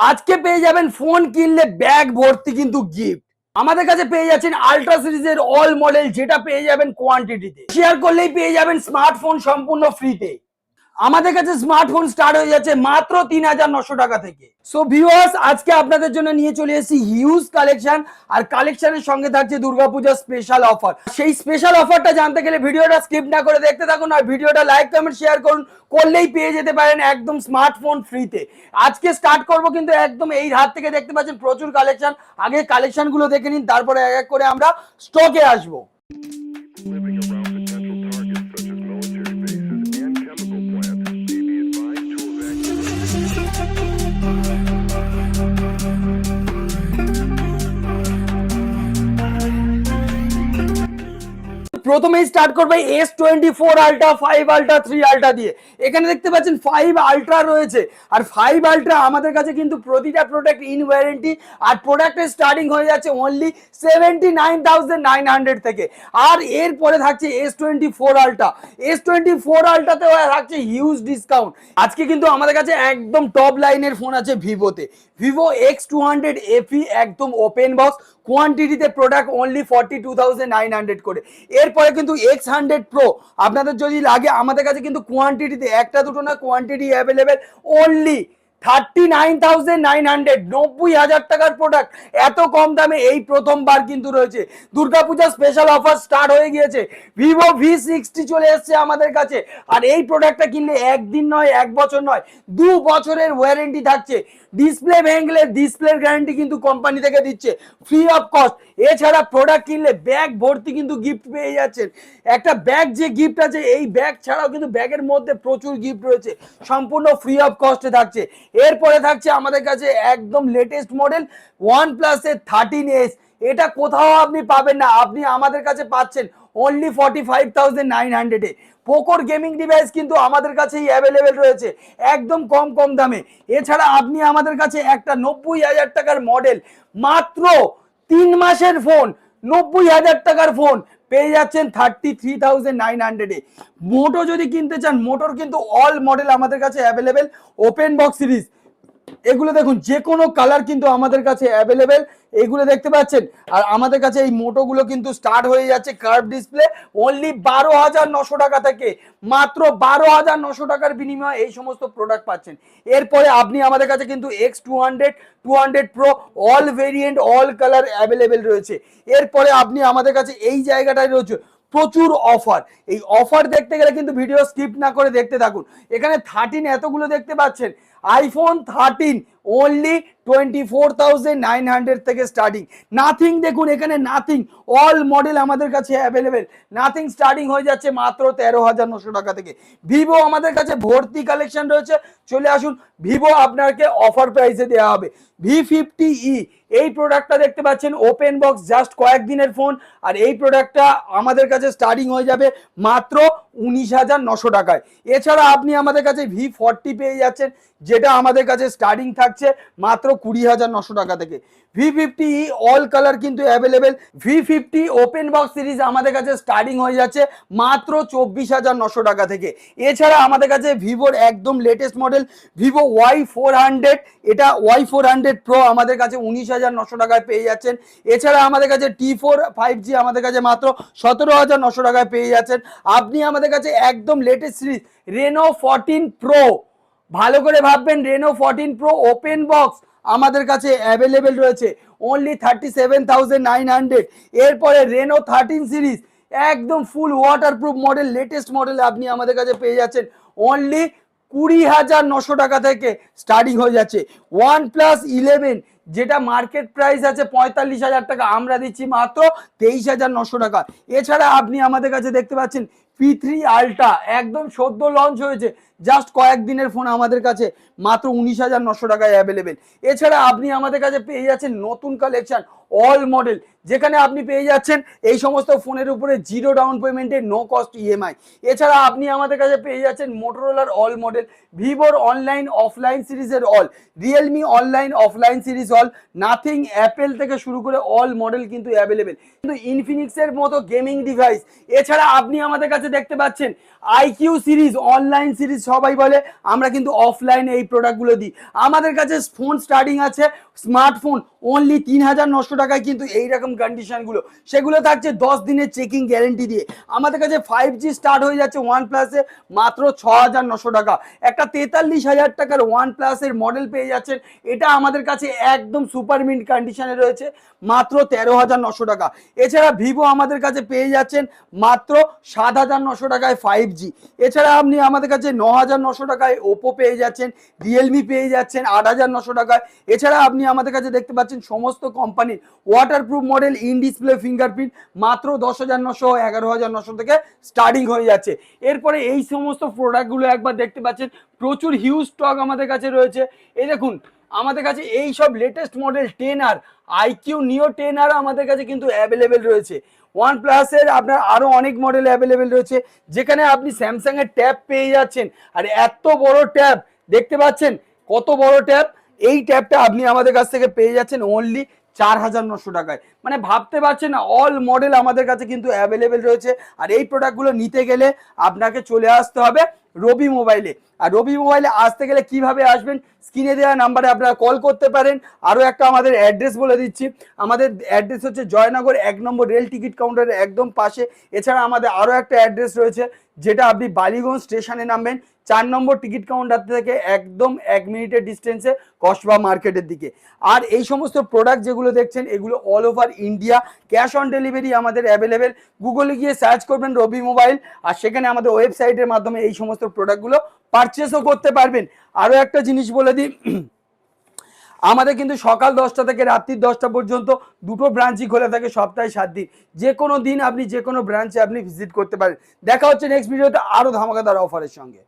আজকে পেয়ে যাবেন ফোন কিনলে ব্যাগ ভর্তি কিন্তু গিফট আমাদের কাছে পেয়ে যাচ্ছেন আলট্রা সিরিজের অল মডেল যেটা পেয়ে যাবেন কোয়ান্টিটিতে শেয়ার করলেই পেয়ে যাবেন স্মার্টফোন সম্পূর্ণ ফ্রিতে আমাদের কাছে স্মার্টফোন স্টার্ট হয়ে যাচ্ছে মাত্র তিন হাজার নশো টাকা থেকে। সো ভিউয়ার্স আজকে আপনাদের জন্য নিয়ে চলে এসেছি হিউজ কালেকশন আর কালেকশনের সঙ্গে থাকছে দুর্গাপূজার স্পেশাল অফার সেই স্পেশাল অফারটা জানতে গেলে ভিডিওটা স্কিপ না করে দেখতে থাকুন আর ভিডিওটা লাইক কমেন্ট শেয়ার করুন। করলেই পেয়ে যেতে পারেন একদম স্মার্টফোন ফ্রিতে আজকে স্টার্ট করব কিন্তু একদম এই হাত থেকে দেখতে পাচ্ছেন প্রচুর কালেকশন আগে কালেকশনগুলো দেখে নিন, তারপরে এক এক করে আমরা স্টকে আসব। প্রথমেই স্টার্ট করবে S twenty four ultra five ultra three ultra দিয়ে। এখানে দেখতে পাচ্ছেন ফাইভ আলট্রা রয়েছে। আর ফাইভ আলট্রা আমাদের কাছে কিন্তু প্রতিটা প্রোডাক্ট ইন ওয়ারেন্টি আর প্রোডাক্টের স্টার্টিং হয়ে যাচ্ছে only seventy nine thousand nine hundred থেকে। আর এরপরে থাকছে S twenty four ultra S twenty four আলট্রাতেও থাকছে হিউজ ডিসকাউন্ট আজকে কিন্তু আমাদের কাছে একদম টপ লাইনের ফোন আছে ভিভোতে। Vivo X two hundred FE একদম open box কোয়ান্টিটিতে product only forty two thousand nine hundred করে। এরপরে কিন্তু এক্স হান্ড্রেড প্রো আপনাদের যদি লাগে আমাদের কাছে কিন্তু কোয়ান্টিটিতে একটা দুটো না quantity available only thirty nine thousand nine hundred, নব্বই হাজার টাকার প্রোডাক্ট এত কম দামে এই প্রথমবার কিন্তু রয়েছে। দুর্গাপূজা স্পেশাল অফার স্টার্ট হয়ে গিয়েছে। ভিভো ভি সিক্সটি চলে এসছে আমাদের কাছে। আর এই প্রোডাক্টটা কিনলে একদিন নয়, এক বছর নয়, দু বছরের ওয়ারেন্টি থাকছে। ডিসপ্লে ভেঙলে ডিসপ্লের গ্যারান্টি কিন্তু কোম্পানি থেকে দিচ্ছে। ফ্রি অফ কস্ট এছাড়া প্রোডাক্ট কিনলে ব্যাগ ভর্তি কিন্তু গিফট পেয়ে যাচ্ছেন। একটা ব্যাগ যে গিফট আছে, এই ব্যাগ ছাড়াও কিন্তু ব্যাগের মধ্যে প্রচুর গিফট রয়েছে। সম্পূর্ণ ফ্রি অফ কস্টে থাকছে। এরপরে থাকছে আমাদের কাছে একদম লেটেস্ট মডেল ওয়ান প্লাসের থার্টিন এস এটা কোথাও আপনি পাবেন না, আপনি আমাদের কাছে পাচ্ছেন only forty five thousand nine হান্ড্রেডে পোকোর গেমিং ডিভাইস কিন্তু আমাদের কাছেই অ্যাভেলেবেল রয়েছে, একদম কম কম দামে। এছাড়া আপনি আমাদের কাছে একটা নব্বই হাজার টাকার মডেল মাত্র তিন মাসের ফোন নব্বই হাজার টাকার ফোন পেয়ে যাচ্ছেন থার্টি থ্রি থাউজেন্ড নাইন হান্ড্রেডে মোটো যদি কিনতে চান, মোটোর কিন্তু অল মডেল আমাদের কাছে অ্যাভেলেবেল ওপেন বক্স সিরিজ এগুলো দেখুন, যে কোনো কালার কিন্তু আমাদের কাছে অ্যাভেলেবেল এগুলো দেখতে পাচ্ছেন? আর আমাদের কাছে এই মোটোগুলো কিন্তু স্টার্ট হয়ে যাচ্ছে কার্ভ ডিসপ্লে অনলি বারো হাজার নশো টাকা থেকে, মাত্র বারো হাজার নশো টাকার বিনিময়ে এই সমস্ত প্রোডাক্ট পাচ্ছেন। এরপরে আপনি আমাদের কাছে কিন্তু X two hundred two hundred pro all variant all colour available রয়েছে। এরপরে আপনি আমাদের কাছে এই জায়গাটায় রয়েছে প্রচুর অফার এই অফার দেখতে গেলে কিন্তু ভিডিও স্কিপ না করে দেখতে থাকুন। এখানে থার্টিন এতগুলো দেখতে পাচ্ছেন। IPhone thirteen only twenty four thousand nine hundred থেকে স্টার্টিং নাথিং দেখুন, এখানে নাথিং অল মডেল আমাদের কাছে অ্যাভেলেবেল নাথিং স্টার্টিং হয়ে যাচ্ছে মাত্র তেরো হাজার নশো টাকা থেকে। ভিভো আমাদের কাছে ভর্তি কালেকশন রয়েছে। চলে আসুন ভিভো আপনাকে অফার প্রাইসে দেওয়া হবে। ভি ফিফটি ই এই প্রোডাক্টটা দেখতে পাচ্ছেন ওপেন বক্স জাস্ট কয়েকদিনের ফোন আর এই প্রোডাক্টটা আমাদের কাছে স্টার্টিং হয়ে যাবে মাত্র উনিশ হাজার নশো টাকায়। এছাড়া আপনি আমাদের কাছে ভি ফর্টি পেয়ে যাচ্ছেন, যেটা আমাদের কাছে স্টার্টিং থাকছে মাত্র কুড়ি হাজার নশো টাকা থেকে। V fifty E all colour কিন্তু available V fifty open box series আমাদের কাছে স্টার্টিং হয়ে যাচ্ছে মাত্র চব্বিশ হাজার নশো টাকা থেকে। এছাড়া আমাদের কাছে ভিভোর একদম latest model Vivo Y four hundred এটা ওয়াই ফোর হান্ড্রেড প্রো আমাদের কাছে উনিশ হাজার নশো টাকায় পেয়ে যাচ্ছেন। এছাড়া আমাদের কাছে টি ফোর ফাইভ জি আমাদের কাছে মাত্র সতেরো হাজার নশো টাকায় পেয়ে যাচ্ছেন। আপনি আমাদের কাছে একদম latest series Reno fourteen pro ভালো করে ভাববেন Reno fourteen pro open box আমাদের কাছে অ্যাভেলেবেল রয়েছে। Only thirty seven thousand nine hundred এরপরে রেনো থার্টিন সিরিজ একদম full waterproof model latest model আপনি আমাদের কাছে পেয়ে যাচ্ছেন। অনলি কুড়ি হাজার নশো টাকা থেকে স্টার্টিং হয়ে যাচ্ছে। ওয়ান প্লাস ইলেভেন যেটা মার্কেট প্রাইস আছে পঁয়তাল্লিশ হাজার টাকা, আমরা দিচ্ছি মাত্র তেইশ হাজার নশো টাকা। এছাড়া আপনি আমাদের কাছে দেখতে পাচ্ছেন পি থ্রি আলট্রা একদম সদ্য লঞ্চ হয়েছে। জাস্ট কয়েকদিনের ফোন আমাদের কাছে, মাত্র উনিশ হাজার নশো টাকায় অ্যাভেলেবেল এছাড়া আপনি আমাদের কাছে পেয়ে যাচ্ছেন নতুন কালেকশন অল মডেল যেখানে আপনি পেয়ে যাচ্ছেন এই সমস্ত ফোনের উপরে জিরো ডাউন পেমেন্টে নো কস্ট ইএমআই এছাড়া আপনি আমাদের কাছে পেয়ে যাচ্ছেন মোটরোলার অল মডেল ভিভোর অনলাইন অফলাইন সিরিজের all Realme online offline series all Nothing Apple থেকে শুরু করে অল মডেল কিন্তু অ্যাভেলেবেল কিন্তু ইনফিনিক্সের মতো গেমিং ডিভাইস এছাড়া আপনি আমাদের কাছে দেখতে পাচ্ছেন আইকিউ সিরিজ অনলাইন সিরিজ সবাই বলে, আমরা কিন্তু অফলাইনে এই প্রোডাক্টগুলো দিই। আমাদের কাছে ফোন স্টার্টিং আছে স্মার্টফোন অনলি তিন হাজার নশো টাকায় কিন্তু এইরকম কন্ডিশনগুলো সেগুলো থাকছে দশ দিনের চেকিং গ্যারেন্টি দিয়ে। আমাদের কাছে ফাইভ জি স্টার্ট হয়ে যাচ্ছে ওয়ান প্লাসে মাত্র ছ হাজার নশো টাকা। একটা তেতাল্লিশ হাজার টাকার ওয়ান প্লাসের মডেল পেয়ে যাচ্ছেন। এটা আমাদের কাছে একদম সুপার মিন্ট কন্ডিশনে রয়েছে, মাত্র তেরো হাজার নশো টাকা। এছাড়া ভিভো আমাদের কাছে পেয়ে যাচ্ছেন মাত্র সাত হাজার নশো টাকায় ফাইভ জি এছাড়া আপনি আমাদের কাছে ন হাজার নশো টাকায় ওপো পেয়ে যাচ্ছেন রিয়েলমি পেয়ে যাচ্ছেন আট হাজার নশো টাকায়। এছাড়া আপনি আমাদের কাছে দেখতে পাচ্ছেন সমস্ত কোম্পানির waterproof model in display fingerprint মাত্র দশ হাজার নশো এগারো হাজার নশো থেকে স্টার্টিং হয়ে যাচ্ছে। এরপরে এই সমস্ত প্রোডাক্টগুলো একবার দেখতে পাচ্ছেন, প্রচুর হিউজ স্টক আমাদের কাছে রয়েছে। এই দেখুন, আমাদের কাছে এই সব latest model ten R iQOO Neo ten R আমাদের কাছে কিন্তু অ্যাভেলেবেল রয়েছে। ওয়ান প্লাসের আপনার আরও অনেক মডেল অ্যাভেলেবেল রয়েছে, যেখানে আপনি স্যামসাংয়ের ট্যাব পেয়ে যাচ্ছেন। আর এত বড় ট্যাব দেখতে পাচ্ছেন? কত বড় ট্যাব এই ট্যাবটা আপনি আমাদের কাছ থেকে পেয়ে যাচ্ছেন অনলি চার হাজার নশো টাকায়। মানে ভাবতে পারছেন অল মডেল আমাদের কাছে কিন্তু অ্যাভেলেবেল রয়েছে। আর এই প্রোডাক্টগুলো নিতে গেলে আপনাকে চলে আসতে হবে রবি মোবাইলে আর রবি মোবাইলে আসতে গেলে কীভাবে আসবেন? স্ক্রিনে দেওয়া নাম্বারে আপনারা কল করতে পারেন। আরও একটা আমাদের অ্যাড্রেস বলে দিচ্ছি। আমাদের অ্যাড্রেস হচ্ছে জয়নগর এক নম্বর রেল টিকিট কাউন্টারের একদম পাশে। এছাড়া আমাদের আরও একটা অ্যাড্রেস রয়েছে, যেটা আপনি বালিগঞ্জ স্টেশনে নামবেন। চার নম্বর টিকিট কাউন্টার থেকে একদম এক মিনিটের ডিস্টেন্সে কসবা মার্কেটের দিকে। আর এই সমস্ত প্রোডাক্ট যেগুলো দেখছেন, এগুলো all over India cash on delivery আমাদের অ্যাভেলেবেল গুগলে গিয়ে সার্চ করবেন রবি মোবাইল আর সেখানে আমাদের ওয়েবসাইটের মাধ্যমে এই সমস্ত প্রোডাক্টগুলো পারচেসও করতে পারবেন। আরও একটা জিনিস বলে দিই, আমাদের কিন্তু সকাল দশটা থেকে রাত্রি দশটা পর্যন্ত দুটো ব্রাঞ্চই খোলা থাকে সপ্তাহে সাত দিন। যে কোনো দিন আপনি যে কোনো ব্রাঞ্চে আপনি ভিজিট করতে পারেন। দেখা হচ্ছে নেক্সট ভিডিওতে আরও ধামাকাদার অফারের সঙ্গে।